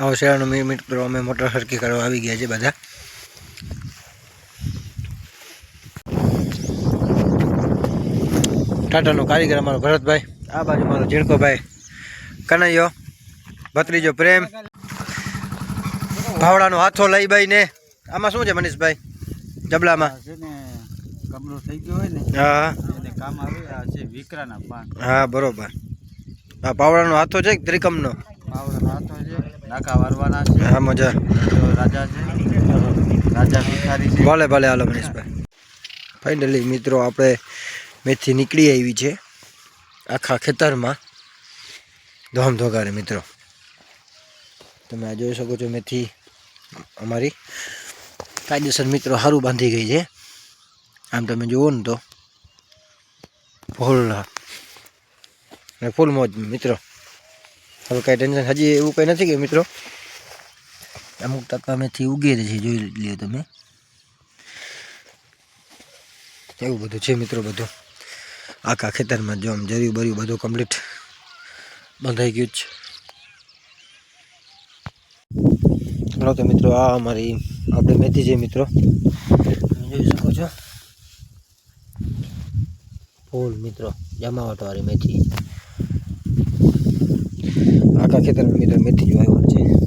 આવો શેરાનો મિત્રો અમે મોટર સરખી કરવા આવી ગયા છે બધા. ટાટાનો કારીગર અમારો ભરતભાઈ આ બાજુ મારો ઝીણકોભાઈ. કનૈયો ભત્રીજો પ્રેમ. ભાવડાનો હાથો લઈ ભાઈ ને આમાં શું છે મનીષભાઈ? જબલામાં. છે ને કમરો થઈ ગયો હોય ને હા. કામ આવે. આ છે વિકરાના પાન. હા બરોબર. આ પાવડાનો હાથો છે ત્રિકમનો? પાવડાનો હાથો છે. નાકા વારવાના છે. હા મજા. રાજા છે. રાજા ભિખારી છે. ભલે ભલે હાલો મનીષભાઈ. ફાઇનલી મિત્રો આપણે મેથી નીકળી આવી છે આખા ખેતરમાં. ધોમ ધોગારે મિત્રો. તમે આ જોઈ શકો છો મેથી અમારી. કાયદેસર મિત્રો સારું બાંધી ગઈ છે. આમ તમે જુઓ ને તો. ફૂલ. ફૂલ મોજ મિત્રો. હવે કાંઈ ટેન્શન હજી એવું કંઈ નથી કે મિત્રો. અમુક ટકા મેથી ઉગી છે, જોઈ લ્યો તમે. એવું બધું છે મિત્રો બધું. આખા ખેતરમાં જો આમ જર્યું બર્યું બધું કમ્પ્લીટ બંધાઈ ગયું છે. ચાલો તો મિત્રો, આ અમારી આપણે મેથી છે મિત્રો. જોઈ શકો છો. ફૂલ મિત્રો, જમાવટવાળી મેથી. આખા ખેતરમાં મિત્રો મેથી જો આવ્યો છે.